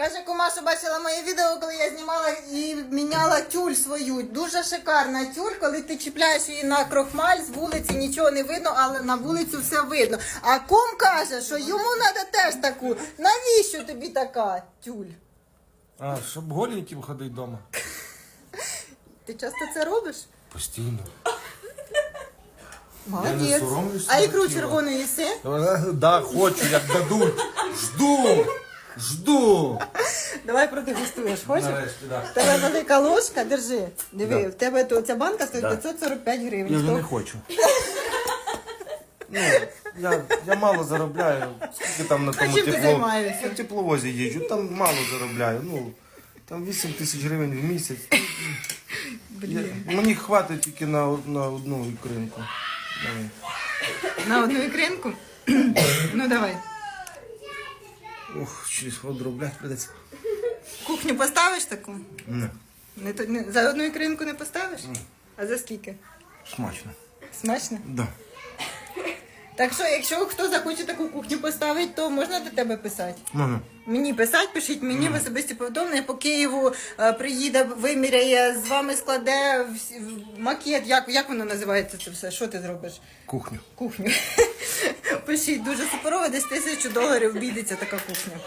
Каже, кума, що бачила моє відео, коли я знімала і міняла тюль свою. Дуже шикарна тюль, коли ти чіпляєш її на крохмаль, з вулиці нічого не видно, але на вулицю все видно. А кум каже, що йому треба теж таку. Навіщо тобі така тюль? А, щоб голеньким ходить вдома. Ти часто це робиш? Постійно. Молодець. соромлюсь А ікру свого тіла. червону їси? Да, хочу, як дадуть. Жду. Жду. Давай продегустуєш, хочеш? Нарешті. В тебе велика ложка, держи. Диви, Да. в тебе тут ця банка стоїть Да. 545 гривень. Я вже Сто- не хочу. Ну, я, я мало заробляю. Скільки там на тому чим ти тепло... займаєшся? на тепловозі їжджу, там мало заробляю. Ну, там 8 тисяч гривень в місяць. Я, мені хватить тільки на, од- на одну ікринку. На одну ікринку? ну давай. Ох, через одроблять придеться. Кухню поставиш таку? Не, Не, то- не, за одну ікринку не поставиш? А за скільки? смачно. Смачно? Да. Так що, якщо хто захоче таку кухню поставити, то можна до тебе писати. Можна. Мені писати, пишіть мені в особисті повідомлення. По Києву е, приїде, виміряє, з вами складе всі- в- макет. Як, як воно називається це все? Що ти зробиш? Кухню. Кухню. Пишіть, дуже суперово, десь тисячу доларів бідеться така кухня.